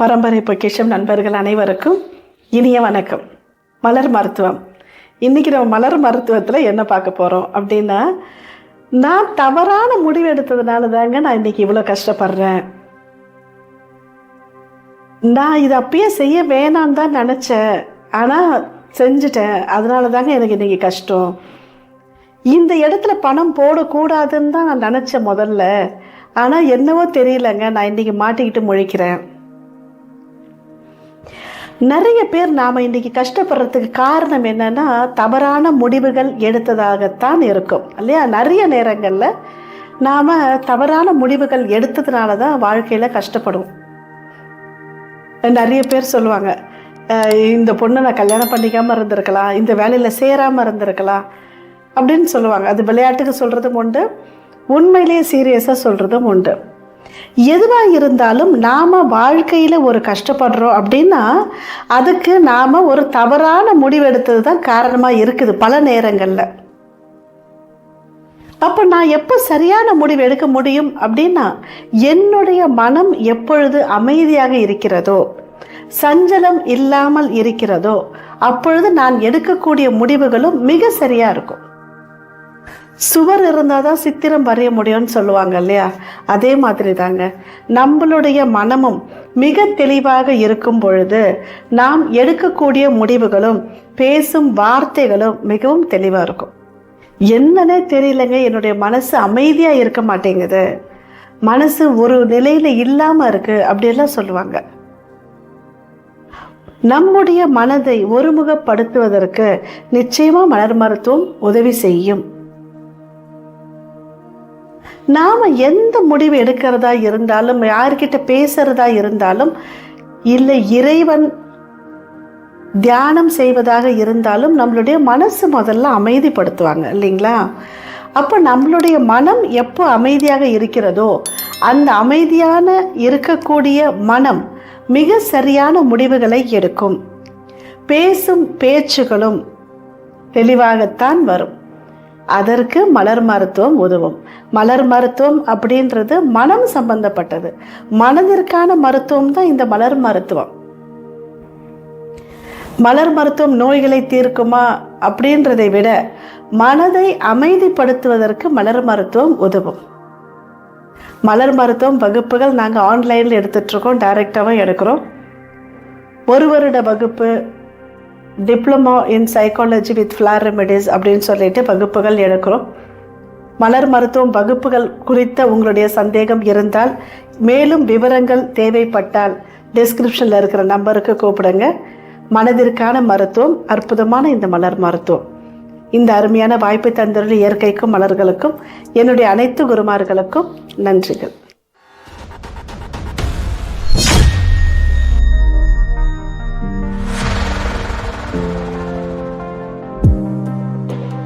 பரம்பரை பொக்கிஷம் நண்பர்கள் அனைவருக்கும் இனிய வணக்கம். மலர் மருத்துவம். இன்றைக்கி நம்ம மலர் மருத்துவத்தில் என்ன பார்க்க போகிறோம் அப்படின்னா நான் தவறான முடிவு எடுத்ததுனால தாங்க நான் இன்றைக்கி இவ்வளோ கஷ்டப்படுறேன். நான் இதை அப்பயே செய்ய வேணான்னு தான் நினச்சேன். ஆனால் செஞ்சுட்டேன். அதனால தாங்க எனக்கு இன்றைக்கி கஷ்டம். இந்த இடத்துல பணம் போடக்கூடாதுன்னு தான் நான் நினச்சேன் முதல்ல. ஆனால் என்னவோ தெரியலங்க. நான் இன்றைக்கி மாட்டிக்கிட்டு முழிக்கிறேன். நிறைய பேர் நாம் இன்றைக்கி கஷ்டப்படுறதுக்கு காரணம் என்னன்னா தவறான முடிவுகள் எடுத்ததாகத்தான் இருக்கும். இல்லையா? நிறைய நேரங்களில் நாம் தவறான முடிவுகள் எடுத்ததுனால தான் வாழ்க்கையில் கஷ்டப்படுவோம். நிறைய பேர் சொல்லுவாங்க இந்த பொண்ணை நான் கல்யாணம் பண்ணிக்காமல் இருந்திருக்கலாம் இந்த வேலையில் சேராமல் இருந்திருக்கலாம் அப்படின்னு சொல்லுவாங்க. அது விளையாட்டுக்கு சொல்கிறதும் உண்டு உண்மையிலேயே சீரியஸாக சொல்கிறதும் உண்டு. எதுவாக இருந்தாலும் நாம் வாழ்க்கையில் ஒரு கஷ்டப்படுறோம் அப்படின்னா அதுக்கு நாம் ஒரு தவறான முடிவெடுத்தது தான் காரணமாக இருக்குது பல நேரங்களில். அப்போ நான் எப்போ சரியான முடிவு எடுக்க முடியும் அப்படின்னா என்னுடைய மனம் எப்பொழுது அமைதியாக இருக்கிறதோ சஞ்சலம் இல்லாமல் இருக்கிறதோ அப்பொழுது நான் எடுக்கக்கூடிய முடிவுகளும் மிக சரியாக இருக்கும். சுவர் இருந்தால் தான் சித்திரம் வரைய முடியும்னு சொல்லுவாங்க இல்லையா? அதே மாதிரி தாங்க நம்மளுடைய மனமும் மிக தெளிவாக இருக்கும் பொழுது நாம் எடுக்கக்கூடிய முடிவுகளும் பேசும் வார்த்தைகளும் மிகவும் தெளிவாக இருக்கும். என்னன்னே தெரியலங்க என்னுடைய மனசு அமைதியாக இருக்க மாட்டேங்குது. மனசு ஒரு நிலையில் இல்லாமல் இருக்குது அப்படியெல்லாம் சொல்லுவாங்க. நம்முடைய மனதை ஒருமுகப்படுத்துவதற்கு நிச்சயமாக மலர் மருத்துவம் உதவி செய்யும். நாம் எந்த முடிவு எடுக்கிறதா இருந்தாலும் யார்கிட்ட பேசுறதா இருந்தாலும் இல்லை இறைவன் தியானம் செய்வதாக இருந்தாலும் நம்மளுடைய மனசு முதல்ல அமைதிப்படுத்துவாங்க இல்லைங்களா? அப்போ நம்மளுடைய மனம் எப்போ அமைதியாக இருக்கிறதோ அந்த அமைதியான இருக்கக்கூடிய மனம் மிக சரியான முடிவுகளை எடுக்கும். பேசும் பேச்சுகளும் தெளிவாகத்தான் வரும். அதற்கு மலர் மருத்துவம் உதவும். மலர் மருத்துவம் அப்படின்றது மனம் சம்பந்தப்பட்டது. மனதிற்கான மருத்துவம் தான் இந்த மலர் மருத்துவம். மலர் மருத்துவம் நோய்களை தீர்க்குமா அப்படின்றதை விட மனதை அமைதிப்படுத்துவதற்கு மலர் மருத்துவம் உதவும். மலர் மருத்துவம் வகுப்புகள் நாங்கள் ஆன்லைனில் எடுத்துட்ருக்கோம் டைரெக்டாகவும் எடுக்கிறோம். ஒரு வருட வகுப்பு diploma in psychology with flower remedies அப்படின்னு சொல்லிட்டு வகுப்புகள் எடுக்கிறோம். மலர் மருத்துவம் வகுப்புகள் குறித்த உங்களுடைய சந்தேகம் இருந்தால் மேலும் விவரங்கள் தேவைப்பட்டால் டிஸ்கிரிப்ஷனில் இருக்கிற நம்பருக்கு கூப்பிடுங்க. மனதிற்கான மருத்துவம் அற்புதமான இந்த மலர் மருத்துவம். இந்த அருமையான வாய்ப்பை தந்துள்ள இயற்கைக்கும் மலர்களுக்கும் என்னுடைய அனைத்து குருமார்களுக்கும் நன்றிகள்.